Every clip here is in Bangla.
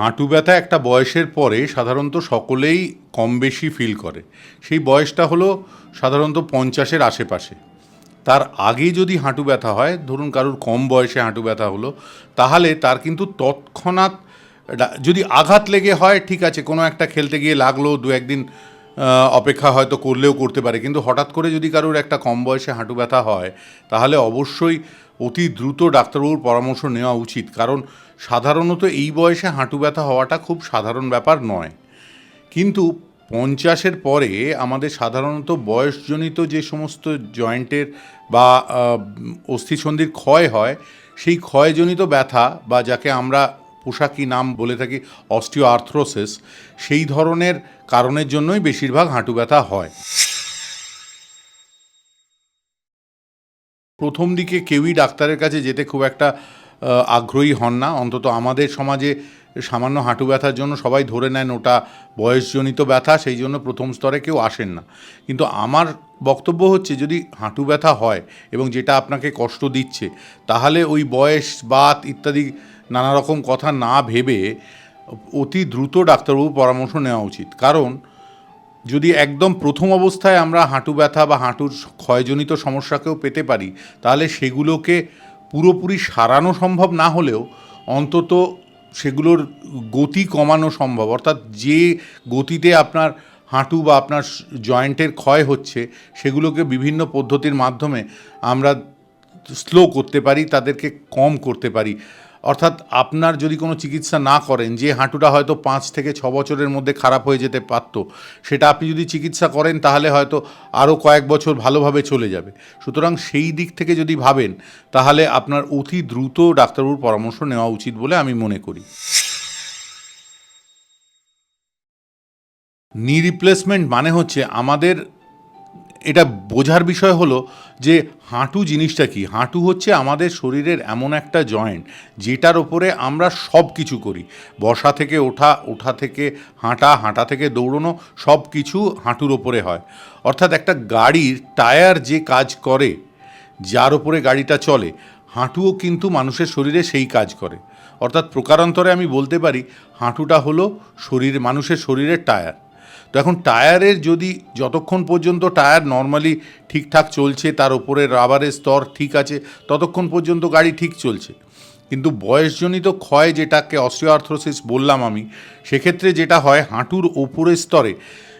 হাঁটু ব্যথা একটা বয়সের পরে সাধারণত সকলেই কম বেশি ফিল করে। সেই বয়সটা হলো সাধারণত পঞ্চাশের আশেপাশে। তার আগে যদি হাঁটু ব্যথা হয়, ধরুন কারোর কম বয়সে হাঁটু ব্যথা হলো, তাহলে তার কিন্তু তৎক্ষণাৎ যদি আঘাত লেগে হয়, ঠিক আছে, কোনো একটা খেলতে গিয়ে লাগল, দু একদিন অপেক্ষা হয়তো করলেও করতে পারে। কিন্তু হঠাৎ করে যদি কারোর একটা কম বয়সে হাঁটু ব্যথা হয়, তাহলে অবশ্যই অতি দ্রুত ডাক্তারবাবুর পরামর্শ নেওয়া উচিত, কারণ সাধারণত এই বয়সে হাঁটু ব্যথা হওয়াটা খুব সাধারণ ব্যাপার নয়। কিন্তু পঞ্চাশের পরে আমাদের সাধারণত বয়সজনিত যে সমস্ত জয়েন্টের বা অস্থিসন্ধির ক্ষয় হয়, সেই ক্ষয়জনিত ব্যথা বা যাকে আমরা পোশাকি নাম বলে থাকি অস্টিও আর্থ্রোসিস সেই ধরনের কারণের জন্যই বেশিরভাগ হাঁটু ব্যথা হয়। প্রথম দিকে কেউই ডাক্তারের কাছে যেতে খুব একটা আগ্রহী হন না। অন্তত আমাদের সমাজে সামান্য হাঁটু ব্যথার জন্য সবাই ধরে নেন ওটা বয়সজনিত ব্যথা, সেই জন্য প্রথম স্তরে কেউ আসেন না। কিন্তু আমার বক্তব্য হচ্ছে, যদি হাঁটু ব্যথা হয় এবং যেটা আপনাকে কষ্ট দিচ্ছে, তাহলে ওই বয়স, বাত ইত্যাদি নানা রকম কথা না ভেবে অতি দ্রুত ডাক্তারবাবুর পরামর্শ নেওয়া উচিত। কারণ যদি একদম প্রথম অবস্থায় আমরা হাঁটু ব্যথা বা হাঁটুর ক্ষয়জনিত সমস্যাকেও পেতে পারি, তাহলে সেগুলোকে পুরোপুরি সারানো সম্ভব না হলেও অন্তত সেগুলোর গতি কমানো সম্ভব। অর্থাৎ যে গতিতে আপনার হাঁটু বা আপনার জয়েন্টের ক্ষয় হচ্ছে, সেগুলোকে বিভিন্ন পদ্ধতির মাধ্যমে আমরা স্লো করতে পারি, তাদেরকে কম করতে পারি। অর্থাৎ আপনার যদি কোনো চিকিৎসা না করেন, যে হাঁটুটা হয়তো পাঁচ থেকে ছ বছরের মধ্যে খারাপ হয়ে যেতে পারত, সেটা আপনি যদি চিকিৎসা করেন, তাহলে হয়তো আরও কয়েক বছর ভালোভাবে চলে যাবে। সুতরাং সেই দিক থেকে যদি ভাবেন, তাহলে আপনার অতি দ্রুত ডাক্তারবাবুর পরামর্শ নেওয়া উচিত বলে আমি মনে করি। নি রিপ্লেসমেন্ট মানে হচ্ছে আমাদের এটা বোঝার বিষয় হলো যে হাঁটু জিনিসটা কি? হাঁটু হচ্ছে আমাদের শরীরের এমন একটা জয়েন্ট যেটার ওপরে আমরা সব কিছু করি। বসা থেকে ওঠা ওঠা থেকে হাঁটা হাঁটা থেকে দৌড়নো সব কিছু হাঁটুর ওপরে হয়। অর্থাৎ একটা গাড়ির টায়ার যে কাজ করে, যার ওপরে গাড়িটা চলে, হাঁটুও কিন্তু মানুষের শরীরে সেই কাজ করে। অর্থাৎ প্রকারান্তরে আমি বলতে পারি, হাঁটুটা হলো শরীর, মানুষের শরীরের টায়ার। তো এখন টায়ারের যদি যতক্ষণ পর্যন্ত টায়ার নর্মালি ঠিকঠাক চলছে, তার উপরে রাবারের স্তর ঠিক আছে, ততক্ষণ পর্যন্ত গাড়ি ঠিক চলছে। কিন্তু বয়সজনিত ক্ষয় যেটাকে অস্টিওআর্থ্রোসিস বললাম আমি, সেক্ষেত্রে যেটা হয় হাঁটুর ওপরের স্তরে,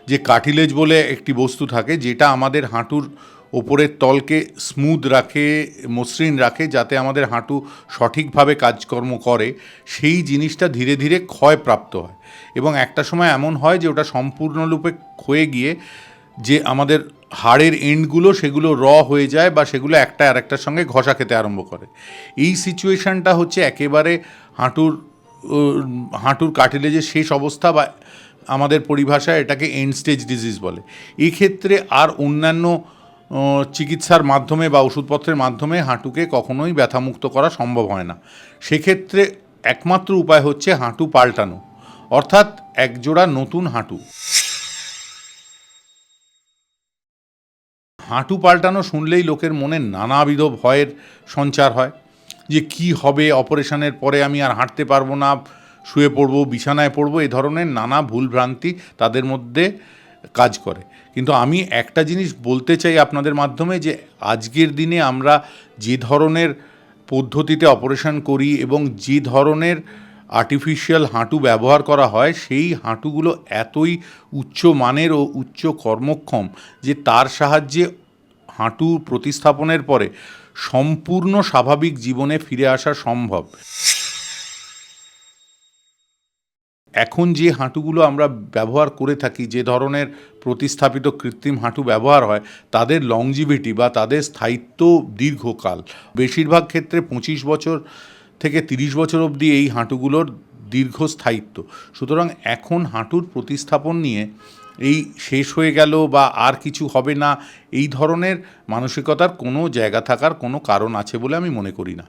যে কাটিলেজ বলে একটি বস্তু থাকে, যেটা আমাদের হাঁটুর ওপরের তলকে স্মুথ রাখে, মসৃণ রাখে, যাতে আমাদের হাঁটু সঠিকভাবে কাজকর্ম করে। সেই জিনিসটা ধীরে ধীরে ক্ষয়প্রাপ্ত হয়। এবং একটা সময় এমন হয় যে ওটা সম্পূর্ণরূপে ক্ষয়ে গিয়ে যে আমাদের হাড়ের এন্ডগুলো সেগুলো র হয়ে যায় বা সেগুলো একটা আর একটার সঙ্গে ঘষা খেতে আরম্ভ করে। এই সিচুয়েশনটা হচ্ছে একেবারে হাঁটুর হাঁটুর কাটিলেজের শেষ অবস্থা বা আমাদের পরিভাষায় এটাকে এন্ড স্টেজ ডিজিজ বলে। এক্ষেত্রে আর অন্যান্য চিকিৎসার মাধ্যমে বা ওষুধপত্রের মাধ্যমে হাঁটুকে কখনোই ব্যথামুক্ত করা সম্ভব হয় না। সেক্ষেত্রে একমাত্র উপায় হচ্ছে হাঁটু পাল্টানো, অর্থাৎ একজোড়া নতুন হাঁটু। হাঁটু পাল্টানো শুনলেই লোকের মনে নানাবিধ ভয়ের সঞ্চার হয়, যে কি হবে, অপারেশনের পরে আমি আর হাঁটতে পারব না, শুয়ে পড়ব, বিছানায় পড়ব, এ ধরনের নানা ভুলভ্রান্তি তাদের মধ্যে কাজ করে। কিন্তু আমি একটা জিনিস বলতে চাই আপনাদের মাধ্যমে যে, আজকের দিনে আমরা যে ধরনের পদ্ধতিতে অপারেশন করি এবং যে ধরনের আর্টিফিশিয়াল হাঁটু ব্যবহার করা হয়, সেই হাঁটুগুলো এতই উচ্চ মানের ও উচ্চ কর্মক্ষম যে, তার সাহায্যে হাঁটু প্রতিস্থাপনের পরে সম্পূর্ণ স্বাভাবিক জীবনে ফিরে আসা সম্ভব। এখন যে হাঁটুগুলো আমরা ব্যবহার করে থাকি, যে ধরনের প্রতিস্থাপিত কৃত্রিম হাঁটু ব্যবহার হয়, তাদের লংজিভিটি বা তাদের স্থায়িত্ব দীর্ঘকাল। বেশিরভাগ ক্ষেত্রে পঁচিশ বছর থেকে তিরিশ বছর অবধি এই হাঁটুগুলোর দীর্ঘস্থায়িত্ব সুতরাং এখন হাঁটুর প্রতিস্থাপন নিয়ে এই শেষ হয়ে গেল বা আর কিছু হবে না, এই ধরনের মানসিকতার কোনো জায়গা থাকার কোনো কারণ আছে বলে আমি মনে করি না।